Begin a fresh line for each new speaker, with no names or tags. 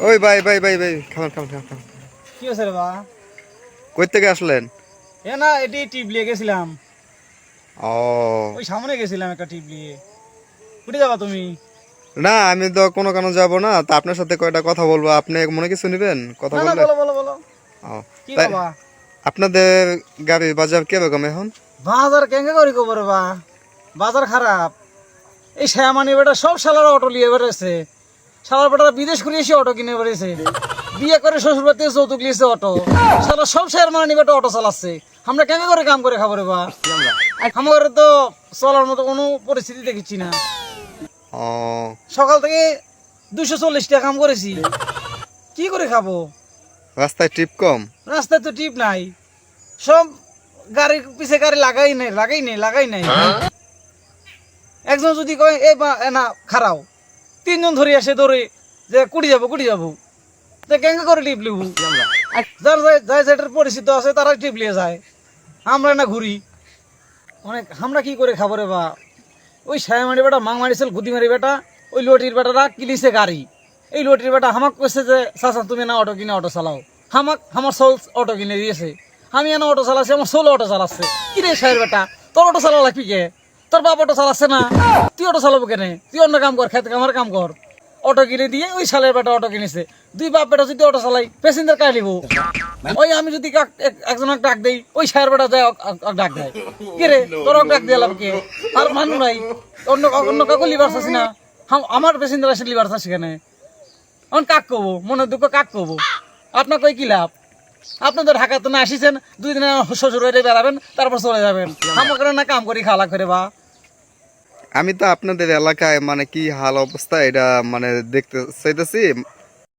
ওই ভাই ভাই ভাই ভাই খাবার খাবার খাবার
কি হয়েছে রে বা?
কই থেকে আসলেন?
এ না এটি টিপ লিয়ে গেছিলাম।
ও।
ওই সামনে গেছিলাম একটা টিপ লিয়ে। উঠে যাবা তুমি?
না আমি তো কোনো কারণে যাব না তা আপনার সাথে কয়টা কথা বলব? আপনি মনে কিছু নেবেন? কথা বললে?
বলো বলো বলো।
ও,
কি বাবা
আপনাদের গাড়ি বাজার কে রকম এখন?
বাজার কেঙ্গে করি খবর বা? বাজার খারাপ। এই শ্যামানি বেটা সব শালার অটো নিয়ে বেড়েছে শালার বেটারা বিদেশ করে এসে অটো কিনে বেড়েছে বিয়ে করে শ্বশুর বাড়িতে যৌতুক লিয়েছে অটো শালা সব শ্যামানি বেটা অটো চালাচ্ছে। আমরা কেঙ্গে করে কাম করে খাব রে বা আমার তো চলার মতো কোনো পরিস্থিতি দেখেছি না। সকাল থেকে দুশো চল্লিশ টাকা কাম করেছি। কি করে খাব?
রাস্তায় ট্রিপ কম।
রাস্তায় তো টিপ নাই। সব গাড়ির পিছে গাড়ি লাগাই নাই লাগাই নাই লাগাই নাই। একজন যদি কয় এ বা এ না খারাও তিনজন ধরে আসে ধরে যে কুড়ি যাব কুড়ি যাব। তো কেঙ্গা করে টিপ লিবু। যার যাই- যাই যেটার পরিচিত আছে তারা টিপ লিয়ে যায়। আমরা না ঘুরি। অনেক আমরা কি করে খাব রে বা? ওই সায়ামারি বেটা মাং মারিছিল গুদিমারি বেটা ওই লটির বেটারা কিনিছে গাড়ি। এই লটির বেটা হামাক কইছে যে চাচা তুমি না অটো কিনে অটো চালাও। হামাক আমার সোল অটো কিনে দিয়েছে। আমি এনে অটো চালাচ্ছি আমার সোল অটো চালাচ্ছে। কি রে সাহের বেটা তোর অটো চালা লাগবি কে? তোর বাপ অটো চালাচ্ছে না। তুই অটো চালাবো কেনে? তুই অন্য কাম কর খেতে কামার কাম কর। অটো কিনে দিয়ে ওই সালের বেটা অটো কিনেছে। দুই বাপ বেটা যদি অটো চালাই প্যাসেঞ্জার কাই লিবো ওই আমি যদি কাক- এক- একজনের ডাক দেই, ওই সাহের বেটা যায় ডাক দেয়। কে রে, তোর ডাক দিয়ে লাভ কে? আর মানুষ নাই। অন্য অন্য কাকু লিবার চাচ্ছি না। আমার প্যাসেঞ্জার আসে লিবার চাচ্ছি কেন? এখন কাক কব? মনে দুঃখ কাক কব? আপনার কই কি লাভ? আপনাদের ঢাকা তো না আসিছেন, দুই দিনে শ্বশুর বাড়ি বেড়াবেন, তারপর চলে যাবেন। আমাকে না কাম করি খাওয়া করে বা।
আমি তো আপনাদের এলাকায় মানে কি হাল অবস্থা এটা মানে দেখতে চাইতেছি।